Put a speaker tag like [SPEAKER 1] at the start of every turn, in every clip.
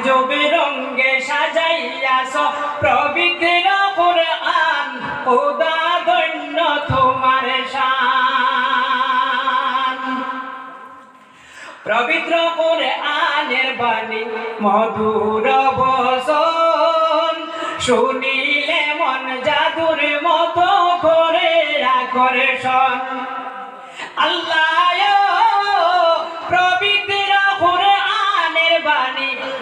[SPEAKER 1] আজবে রঙ্গে সাজাইয়াছ প্রবিত্র তোমার বাণী মধুর বসন শুনিলে মন জাদুর মতো করে আকর্ষণ আল্লাহ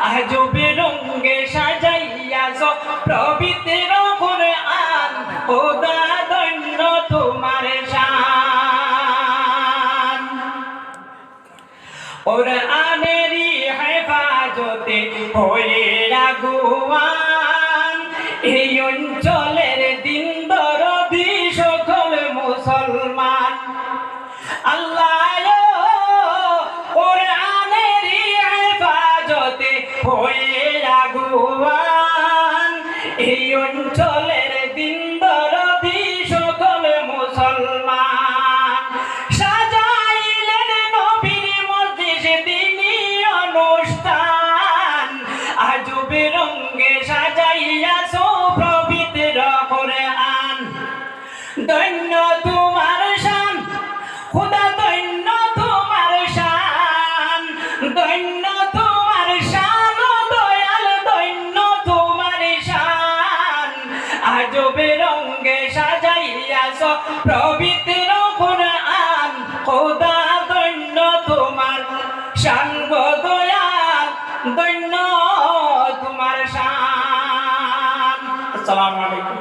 [SPEAKER 1] শান বেরঙ্গে রঙ্গে সাজাইয়াছ প্রবিত্র করে আন খুদা দৈন্য তোমার শান। ওর আনেরি হেফাজতে হয়ে রাগুয়ান এই অঞ্চলের হয়ে রাগুয়ান আছ পবিত্র কোরআন খোদা দৈন্য তোমার সাঙ্গ দয়াল দৈন্য তোমার সান আসসালামু আলাইকুম।